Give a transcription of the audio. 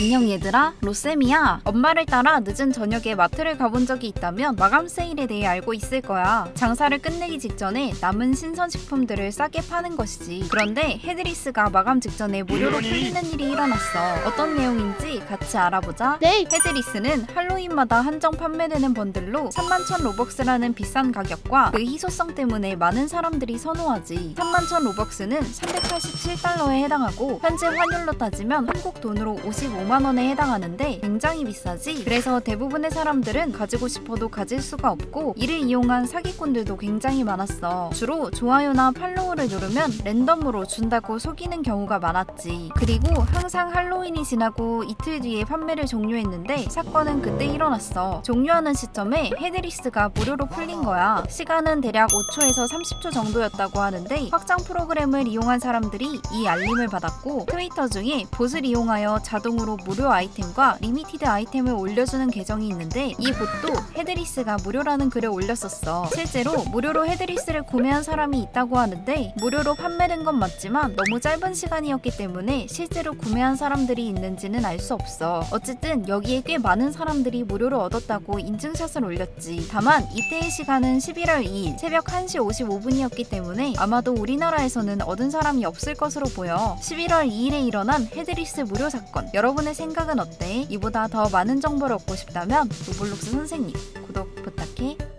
안녕 얘들아, 로쌤이야. 엄마를 따라 늦은 저녁에 마트를 가본 적이 있다면 마감 세일에 대해 알고 있을 거야. 장사를 끝내기 직전에 남은 신선식품들을 싸게 파는 것이지. 그런데 헤드리스가 마감 직전에 무료로 풀리는 일이 일어났어. 어떤 내용인지 같이 알아보자. 네. 헤드리스는 할로윈마다 한정 판매되는 번들로 31,000 로벅스라는 비싼 가격과 그 희소성 때문에 많은 사람들이 선호하지. 31,000 로벅스는 387달러에 해당하고 현재 환율로 따지면 한국 돈으로 55만 원에 해당하는데 굉장히 비싸지. 그래서 대부분의 사람들은 가지고 싶어도 가질 수가 없고 이를 이용한 사기꾼들도 굉장히 많았어. 주로 좋아요나 팔로우를 누르면 랜덤으로 준다고 속이는 경우가 많았지. 그리고 항상 할로윈이 지나고 이틀 뒤에 판매를 종료했는데 사건은 그때 일어났어. 종료하는 시점에 헤드리스가 무료로 풀린 거야. 시간은 대략 5초에서 30초 정도였다고 하는데 확장 프로그램을 이용한 사람들이 이 알림을 받았고 트위터 중에 봇을 이용하여 자동으로 무료 아이템과 리미티드 아이템을 올려주는 계정이 있는데 이 봇도 헤드리스가 무료라는 글을 올렸었어. 실제로 무료로 헤드리스를 구매한 사람이 있다고 하는데 무료로 판매된 건 맞지만 너무 짧은 시간이었기 때문에 실제로 구매한 사람들이 있는지는 알 수 없어. 어쨌든 여기에 꽤 많은 사람들이 무료로 얻었다고 인증샷을 올렸지. 다만 이때의 시간은 11월 2일 새벽 1시 55분이었기 때문에 아마도 우리나라에서는 얻은 사람이 없을 것으로 보여. 11월 2일에 일어난 헤드리스 무료 사건. 여러분의 생각은 어때? 이보다 더 많은 정보를 얻고 싶다면 로블록스 선생님 구독 부탁해.